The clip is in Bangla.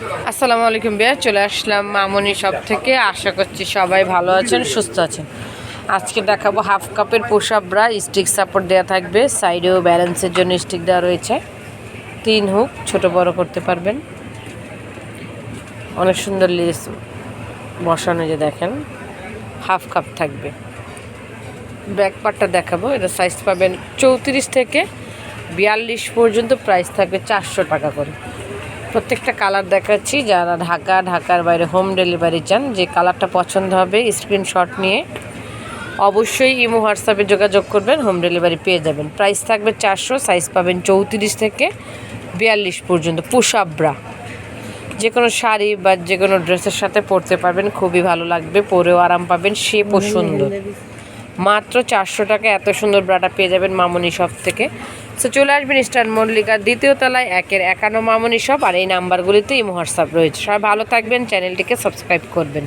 আসসালামু আলাইকুম বিয়া চলে আসলাম মামনি সব থেকে। আশা করছি সবাই ভালো আছেন, সুস্থ আছেন। আজকে দেখাবো হাফ কাপের পোশাক ব্রা স্টিক সাপোর্ট দেওয়া থাকবে। সাইডেও ব্যালেন্সের জন্য স্টিক দেওয়া রয়েছে। তিন হুক, ছোট বড় করতে পারবেন। অনেক সুন্দর লেস বসানো যে দেখেন, হাফ কাপ থাকবে। ব্যাক পার্টটা দেখাবো, এটা সাইজ পাবেন চৌত্রিশ থেকে বিয়াল্লিশ পর্যন্ত প্রাইস থাকবে চারশো টাকা করে। প্রত্যেকটা কালার দেখাচ্ছি। যারা ঢাকা, ঢাকার বাইরে হোম ডেলিভারি চান, যে কালারটা পছন্দ হবে স্ক্রিনশট নিয়ে অবশ্যই ইমো হোয়াটসঅ্যাপে যোগাযোগ করবেন হোম ডেলিভারি পেয়ে যাবেন। প্রাইস থাকবে চারশো সাইজ পাবেন চৌত্রিশ থেকে বিয়াল্লিশ পর্যন্ত। পুষাবরা যে কোনো শাড়ি বা যে কোনো ড্রেসের সাথে পরতে পারবেন, খুবই ভালো লাগবে, পরেও আরাম পাবেন শেপও সুন্দর মাত্র চারশো টাকা এত সুন্দর ব্রাটা পেয়ে যাবেন মামনি শপ থেকে। সো চলে আসবেন স্টার মল্লিকার দ্বিতীয় তলায়, একের একান্ন মামনি শপ আর এই নাম্বারগুলিতে ইমো হোয়াটসঅ্যাপ রয়েছে। সবাই ভালো থাকবেন, চ্যানেলটিকে সাবস্ক্রাইব করবেন।